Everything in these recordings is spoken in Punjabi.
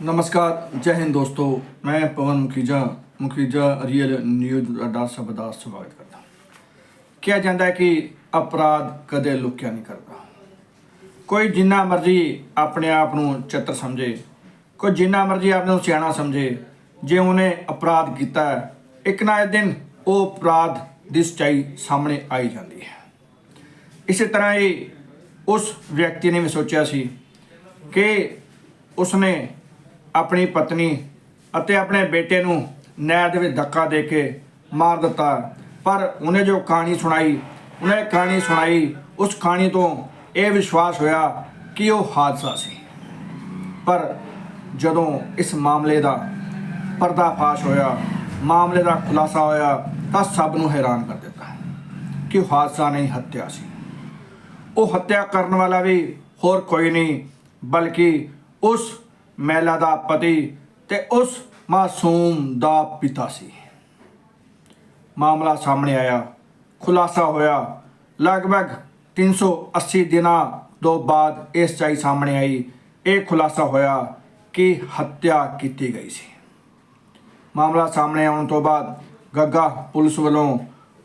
ਨਮਸਕਾਰ, ਜੈ ਹਿੰਦ ਦੋਸਤੋ। ਮੈਂ ਪਵਨ ਮੁਖੀਜਾ ਮੁਖੀਜਾ ਰੀਅਲ ਨਿਊਜ਼ ਦਾ ਸਭ ਦਾ ਸਵਾਗਤ ਕਰਦਾ ਕਿਹਾ ਜਾਂਦਾ ਹੈ ਕਿ ਅਪਰਾਧ ਕਦੇ ਲੁਕਿਆ ਨਹੀਂ ਕਰਦਾ। ਕੋਈ ਜਿੰਨਾ ਮਰਜ਼ੀ ਆਪਣੇ ਆਪ ਨੂੰ ਚਤਰ ਸਮਝੇ, ਕੋਈ ਜਿੰਨਾ ਮਰਜ਼ੀ ਆਪ ਨੂੰ ਸਿਆਣਾ ਸਮਝੇ, ਜੇ ਉਹਨੇ ਅਪਰਾਧ ਕੀਤਾ ਹੈ, ਇੱਕ ਨਾ ਇੱਕ ਦਿਨ ਉਹ ਅਪਰਾਧ ਦੀ ਸੱਚਾਈ ਸਾਹਮਣੇ ਆਈ ਜਾਂਦੀ ਹੈ। ਇਸੇ ਤਰ੍ਹਾਂ ਹੀ ਉਸ ਵਿਅਕਤੀ ਨੇ ਵੀ ਸੋਚਿਆ ਸੀ ਕਿ ਉਸਨੇ ਆਪਣੀ ਪਤਨੀ ਅਤੇ ਆਪਣੇ ਬੇਟੇ ਨੂੰ ਨਹਿਰ ਦੇ ਵਿੱਚ ਧੱਕਾ ਦੇ ਕੇ ਮਾਰ ਦਿੱਤਾ। ਪਰ ਉਹਨੇ ਜੋ ਕਹਾਣੀ ਸੁਣਾਈ, ਉਹਨੇ ਕਹਾਣੀ ਸੁਣਾਈ, ਉਸ ਕਹਾਣੀ ਤੋਂ ਇਹ ਵਿਸ਼ਵਾਸ ਹੋਇਆ ਕਿ ਉਹ ਹਾਦਸਾ ਸੀ। ਪਰ ਜਦੋਂ ਇਸ ਮਾਮਲੇ ਦਾ ਪਰਦਾਫਾਸ਼ ਹੋਇਆ, ਮਾਮਲੇ ਦਾ ਖੁਲਾਸਾ ਹੋਇਆ, ਤਾਂ ਸਭ ਨੂੰ ਹੈਰਾਨ ਕਰ ਦਿੱਤਾ ਕਿ ਉਹ ਹਾਦਸਾ ਨਹੀਂ, ਹੱਤਿਆ ਸੀ। ਉਹ ਹੱਤਿਆ ਕਰਨ ਵਾਲਾ ਵੀ ਹੋਰ ਕੋਈ ਨਹੀਂ, ਬਲਕਿ ਉਸ ਮਹਿਲਾ ਦਾ ਪਤੀ ਤੇ ਉਸ ਮਾਸੂਮ ਦਾ ਪਿਤਾ ਸੀ। ਮਾਮਲਾ ਸਾਹਮਣੇ ਆਇਆ। ਖੁਲਾਸਾ ਹੋਇਆ। ਲਗਭਗ 380 ਦਿਨਾਂ ਤੋਂ ਬਾਅਦ ਇਹ ਸੱਚਾਈ ਸਾਹਮਣੇ ਆਈ। ਇਹ ਖੁਲਾਸਾ ਹੋਇਆ ਕਿ ਹੱਤਿਆ ਕੀਤੀ ਗਈ ਸੀ। ਮਾਮਲਾ ਸਾਹਮਣੇ ਆਉਣ ਤੋਂ ਬਾਅਦ ਗੱਗਾ ਪੁਲਿਸ ਵੱਲੋਂ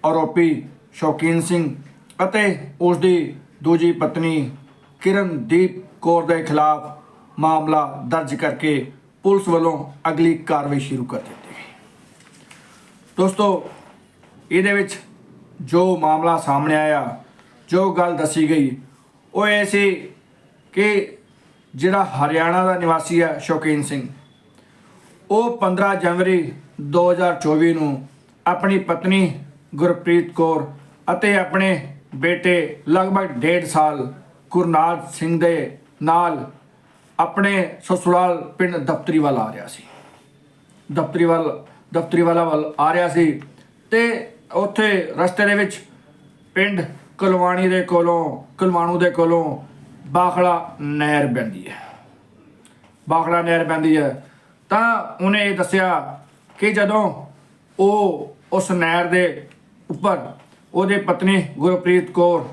ਆਰੋਪੀ ਸ਼ੌਕੀਨ ਸਿੰਘ ਅਤੇ ਉਸ ਦੀ ਦੂਜੀ ਪਤਨੀ ਕਿਰਨਦੀਪ ਕੌਰ ਦੇ ਖਿਲਾਫ ਮਾਮਲਾ ਦਰਜ ਕਰਕੇ ਪੁਲਿਸ ਵੱਲੋਂ ਅਗਲੀ ਕਾਰਵਾਈ ਸ਼ੁਰੂ ਕਰ ਦਿੱਤੀ ਗਈ। ਦੋਸਤੋ, ਇਹਦੇ ਵਿੱਚ ਜੋ ਮਾਮਲਾ ਸਾਹਮਣੇ ਆਇਆ, ਜੋ ਗੱਲ ਦੱਸੀ ਗਈ, ਉਹ ਇਹ ਸੀ ਕਿ ਜਿਹੜਾ ਹਰਿਆਣਾ ਦਾ ਨਿਵਾਸੀ ਹੈ ਸ਼ੌਕੀਨ ਸਿੰਘ, ਉਹ 15 ਜਨਵਰੀ 2024 ਨੂੰ ਆਪਣੀ ਪਤਨੀ ਗੁਰਪ੍ਰੀਤ ਕੌਰ ਅਤੇ ਆਪਣੇ ਬੇਟੇ ਲਗਭਗ 1.5 ਸਾਲ ਗੁਰਨਾਥ ਸਿੰਘ ਦੇ ਨਾਲ ਆਪਣੇ ਸਸੁਰਾਲ ਪਿੰਡ ਦਫਤਰੀ ਵੱਲ ਆ ਰਿਹਾ ਸੀ। ਦਫਤਰੀ ਵੱਲ ਦਫਤਰੀ ਵਾਲਾ ਵੱਲ ਆ ਰਿਹਾ ਸੀ ਤੇ ਉੱਥੇ ਰਸਤੇ ਦੇ ਵਿੱਚ ਪਿੰਡ ਕੁਲਵਾਣੀ ਦੇ ਕੋਲੋਂ, ਕੁਲਵਾਣੂ ਦੇ ਕੋਲੋਂ ਬਾਖੜਾ ਨਹਿਰ ਪੈਂਦੀ ਹੈ। ਬਾਖੜਾ ਨਹਿਰ ਪੈਂਦੀ ਹੈ। ਤਾਂ ਉਹਨੇ ਇਹ ਦੱਸਿਆ ਕਿ ਜਦੋਂ ਉਹ ਉਸ ਨਹਿਰ ਦੇ ਉੱਪਰ ਉਹਦੇ ਪਤਨੀ ਗੁਰਪ੍ਰੀਤ ਕੌਰ,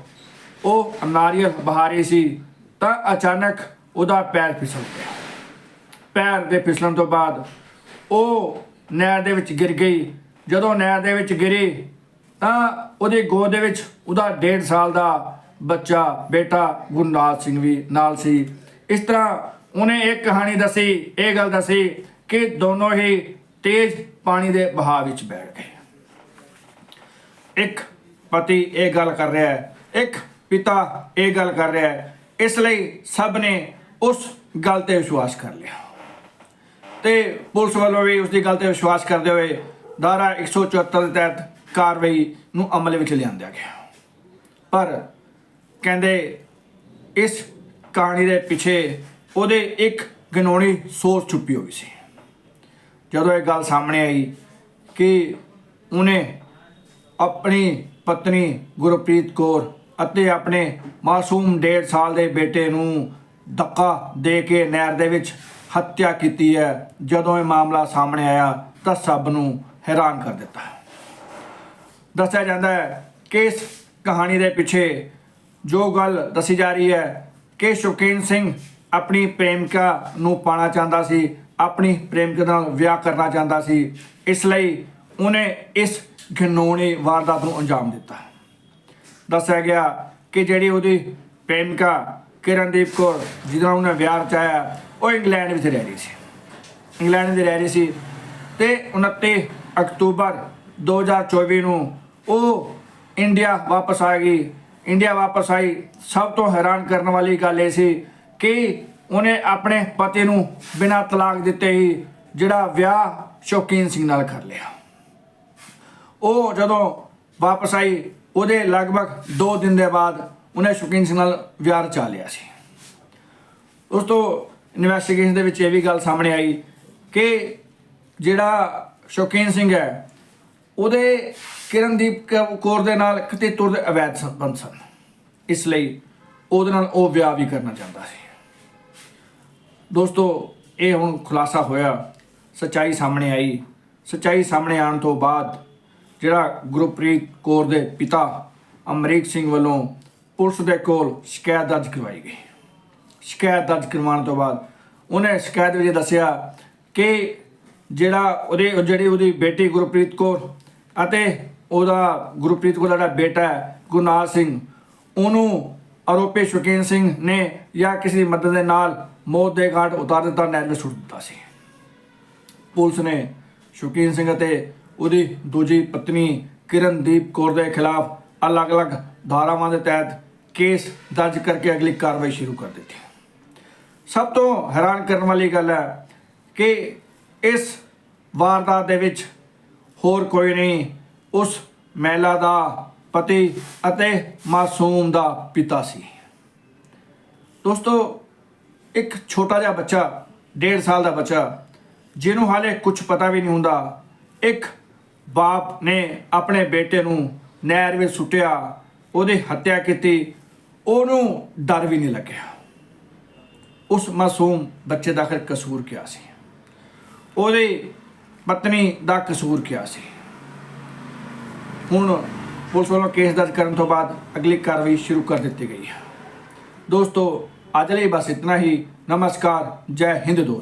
ਉਹ ਨਾਰੀਅਲ ਬਹਾਰੀ ਸੀ, ਤਾਂ ਅਚਾਨਕ ਉਹਦਾ ਪੈਰ ਫਿਸਲ ਗਿਆ। ਪੈਰ ਦੇ ਫਿਸਲਣ ਤੋਂ ਬਾਅਦ ਉਹ ਨਹਿਰ ਦੇ ਵਿੱਚ ਗਿਰ ਗਈ। ਜਦੋਂ ਨਹਿਰ ਦੇ ਵਿੱਚ ਗਿਰੀ, ਤਾਂ ਉਹਦੀ ਗੋਦ ਦੇ ਵਿੱਚ ਉਹਦਾ 1.5 ਸਾਲ ਦਾ ਬੱਚਾ, ਬੇਟਾ ਗੁਰਨਾਥ ਸਿੰਘ ਵੀ ਨਾਲ ਸੀ। ਇਸ ਤਰ੍ਹਾਂ ਉਹਨੇ ਇਹ ਕਹਾਣੀ ਦੱਸੀ, ਇਹ ਗੱਲ ਦੱਸੀ ਕਿ ਦੋਨੋਂ ਹੀ ਤੇਜ਼ ਪਾਣੀ ਦੇ ਬਹਾਅ ਵਿੱਚ ਬੈਠ ਗਏ। ਇੱਕ ਪਤੀ ਇਹ ਗੱਲ ਕਰ ਰਿਹਾ ਹੈ, ਇੱਕ ਪਿਤਾ ਇਹ ਗੱਲ ਕਰ ਰਿਹਾ ਹੈ। ਇਸ ਲਈ ਸਭ ਨੇ ਉਸ ਗੱਲ ਤੇ ਵਿਸ਼ਵਾਸ ਕਰ ਲਿਆ। ਤੇ ਪੁਲਿਸ ਵੱਲੋਂ ਵੀ ਉਸ ਦੀ ਗੱਲ ਤੇ ਵਿਸ਼ਵਾਸ ਕਰਦੇ ਹੋਏ ਧਾਰਾ 174 ਦੇ ਤਹਿਤ ਕਾਰਵਾਈ ਨੂੰ ਅਮਲ ਵਿੱਚ ਲਿਆਂਦਾ ਗਿਆ। ਪਰ ਕਹਿੰਦੇ ਇਸ ਕਹਾਣੀ ਦੇ ਪਿੱਛੇ ਉਹਦੇ ਇੱਕ ਗਨੋਣੀ ਸੋਚ ਛੁਪੀ ਹੋਈ ਸੀ। ਜਦੋਂ ਇਹ ਗੱਲ ਸਾਹਮਣੇ ਆਈ ਕਿ ਉਹਨੇ ਆਪਣੀ ਪਤਨੀ ਗੁਰਪ੍ਰੀਤ ਕੌਰ ਅਤੇ ਆਪਣੇ ਮਾਸੂਮ 1.5 ਸਾਲ ਦੇ ਬੇਟੇ ਨੂੰ ਧੱਕਾ ਦੇ ਕੇ ਨਹਿਰ ਦੇ ਵਿੱਚ ਹੱਤਿਆ ਕੀਤੀ ਹੈ। ਜਦੋਂ ਇਹ ਮਾਮਲਾ ਸਾਹਮਣੇ ਆਇਆ ਤਾਂ ਸਭ ਨੂੰ ਹੈਰਾਨ ਕਰ ਦਿੱਤਾ। ਦੱਸਿਆ ਜਾਂਦਾ ਹੈ ਕਿ ਇਸ ਕਹਾਣੀ ਦੇ ਪਿੱਛੇ ਜੋ ਗੱਲ ਦੱਸੀ ਜਾ ਰਹੀ ਹੈ ਕਿ ਸ਼ੁਕੀਨ ਸਿੰਘ ਆਪਣੀ ਪ੍ਰੇਮਿਕਾ ਨੂੰ ਪਾਣਾ ਚਾਹੁੰਦਾ ਸੀ, ਆਪਣੀ ਪ੍ਰੇਮਿਕਾ ਨਾਲ ਵਿਆਹ ਕਰਨਾ ਚਾਹੁੰਦਾ ਸੀ, ਇਸ ਲਈ ਉਹਨੇ ਇਸ ਘਿਨੌਣੀ ਵਾਰਦਾਤ ਨੂੰ ਅੰਜਾਮ ਦਿੱਤਾ। ਦੱਸਿਆ ਗਿਆ ਕਿ ਜਿਹੜੀ ਉਹਦੀ ਪ੍ਰੇਮਿਕਾ ਕਿਰਨਦੀਪ ਕੌਰ, ਜਿਹਦਾ ਉਹਨੇ ਵਿਆਹ ਰਚਾਇਆ ਉਹ ਇੰਗਲੈਂਡ ਵਿੱਚ ਰਹਿ ਰਹੀ ਸੀ। ਇੰਗਲੈਂਡ ਵਿੱਚ ਰਹਿ ਰਹੀ ਸੀ ਤੇ 29 ਅਕਤੂਬਰ 2024 ਨੂੰ ਉਹ ਇੰਡੀਆ ਵਾਪਸ ਆ ਗਈ। ਇੰਡੀਆ ਵਾਪਸ ਆਈ। ਸਭ ਤੋਂ ਹੈਰਾਨ ਕਰਨ ਵਾਲੀ ਗੱਲ ਇਹ ਸੀ ਕਿ ਉਹਨੇ ਆਪਣੇ ਪਤੀ ਨੂੰ ਬਿਨਾਂ ਤਲਾਕ ਦਿੱਤੇ ਹੀ ਜਿਹੜਾ ਵਿਆਹ ਸ਼ੌਕੀਨ ਸਿੰਘ ਨਾਲ ਕਰ ਲਿਆ। ਉਹ ਜਦੋਂ ਵਾਪਸ ਆਈ, ਉਹਦੇ ਲਗਭਗ 2 ਦਿਨ ਦੇ ਬਾਅਦ ਉਹਨੇ ਸ਼ੌਕੀਨ ਸਿੰਘ ਨਾਲ ਵਿਆਹ ਰਚਾ ਲਿਆ ਸੀ। ਉਸ ਤੋਂ ਇਨਵੈਸਟੀਗੇਸ਼ਨ ਦੇ ਵਿੱਚ ਇਹ ਵੀ ਗੱਲ ਸਾਹਮਣੇ ਆਈ ਕਿ ਜਿਹੜਾ ਸ਼ੌਕੀਨ ਸਿੰਘ ਹੈ, ਉਹਦੇ ਕਿਰਨਦੀਪ ਕੌਰ ਦੇ ਨਾਲ ਕਿਤੇ ਤੁਰ ਦੇ ਅਵੈਧ ਸੰਬੰਧ ਸਨ। ਇਸ ਲਈ ਉਹਦੇ ਨਾਲ ਉਹ ਵਿਆਹ ਵੀ ਕਰਨਾ ਚਾਹੁੰਦਾ ਸੀ। ਦੋਸਤੋ, ਇਹ ਹੁਣ ਖੁਲਾਸਾ ਹੋਇਆ, ਸਚਾਈ ਸਾਹਮਣੇ ਆਈ। ਸਚਾਈ ਸਾਹਮਣੇ ਆਉਣ ਤੋਂ ਬਾਅਦ ਜਿਹੜਾ ਗੁਰਪ੍ਰੀਤ ਕੌਰ ਦੇ ਪਿਤਾ ਅਮਰੀਕ ਸਿੰਘ ਵੱਲੋਂ ਪੁਲਿਸ ਦੇ ਕੋਲ ਸ਼ਿਕਾਇਤ ਦਰਜ ਕਰਵਾਈ ਗਈ। ਸ਼ਿਕਾਇਤ ਦਰਜ ਕਰਵਾਉਣ ਤੋਂ ਬਾਅਦ ਉਹਨੇ ਸ਼ਿਕਾਇਤ ਵਿੱਚ ਦੱਸਿਆ ਕਿ ਜਿਹੜਾ ਉਹਦੇ ਜਿਹੜੀ ਉਹਦੀ ਬੇਟੀ ਗੁਰਪ੍ਰੀਤ ਕੌਰ ਅਤੇ ਉਹਦਾ ਗੁਰਪ੍ਰੀਤ ਕੌਰ ਦਾ ਜਿਹੜਾ ਬੇਟਾ ਹੈ ਗੁਰਨਾਲ ਸਿੰਘ, ਉਹਨੂੰ ਆਰੋਪੀ ਸ਼ੁਕੀਨ ਸਿੰਘ ਨੇ ਜਾਂ ਕਿਸੇ ਦੀ ਮਦਦ ਦੇ ਨਾਲ ਮੌਤ ਦੇ ਘਾਟ ਉਤਾਰ ਦਿੱਤਾ, ਨਹਿਰ ਵਿੱਚ ਸੁੱਟ ਦਿੱਤਾ ਸੀ। ਪੁਲਿਸ ਨੇ ਸ਼ੁਕੀਨ ਸਿੰਘ ਅਤੇ ਉਹਦੀ ਦੂਜੀ ਪਤਨੀ ਕਿਰਨਦੀਪ ਕੌਰ ਦੇ ਖਿਲਾਫ ਅਲੱਗ-ਅਲੱਗ ਧਾਰਾਵਾਂ ਦੇ ਤਹਿਤ ਕੇਸ ਦਰਜ ਕਰਕੇ ਅਗਲੀ ਕਾਰਵਾਈ ਸ਼ੁਰੂ ਕਰ ਦਿੱਤੀ। ਸਭ ਤੋਂ ਹੈਰਾਨ ਕਰਨ ਵਾਲੀ ਗੱਲ ਹੈ ਕਿ ਇਸ ਵਾਰਦਾਤ ਦੇ ਵਿੱਚ ਹੋਰ ਕੋਈ ਨਹੀਂ, ਉਸ ਮਹਿਲਾ ਦਾ ਪਤੀ ਅਤੇ ਮਾਸੂਮ ਦਾ ਪਿਤਾ ਸੀ। ਦੋਸਤੋ, ਇੱਕ ਛੋਟਾ ਜਿਹਾ ਬੱਚਾ 1.5 ਸਾਲ ਦਾ ਬੱਚਾ, ਜਿਹਨੂੰ ਹਾਲੇ ਕੁਝ ਪਤਾ ਵੀ ਨਹੀਂ ਹੁੰਦਾ, ਇੱਕ ਬਾਪ ਨੇ ਆਪਣੇ ਬੇਟੇ ਨੂੰ ਨਹਿਰ ਵਿੱਚ ਸੁੱਟਿਆ, ਉਹਦੀ ਹੱਤਿਆ ਕੀਤੀ ਉਹਨੂੰ ਡਰ ਵੀ ਨਹੀਂ ਲੱਗਿਆ। ਉਸ ਮਾਸੂਮ ਬੱਚੇ ਦਾ ਆਖਰ ਕਸੂਰ ਕਿਆ ਸੀ? ਉਹਦੀ ਪਤਨੀ ਦਾ ਕਸੂਰ ਕਿਆ ਸੀ? ਹੁਣ ਪੁਲਿਸ ਵੱਲੋਂ ਕੇਸ ਦਰਜ ਕਰਨ ਤੋਂ ਬਾਅਦ ਅਗਲੀ ਕਾਰਵਾਈ ਸ਼ੁਰੂ ਕਰ ਦਿੱਤੀ ਗਈ ਹੈ। ਦੋਸਤੋ, ਅੱਜ ਲਈ ਬਸ ਇਤਨਾ ਹੀ। ਨਮਸਕਾਰ, ਜੈ ਹਿੰਦ ਦੋਸਤੋ।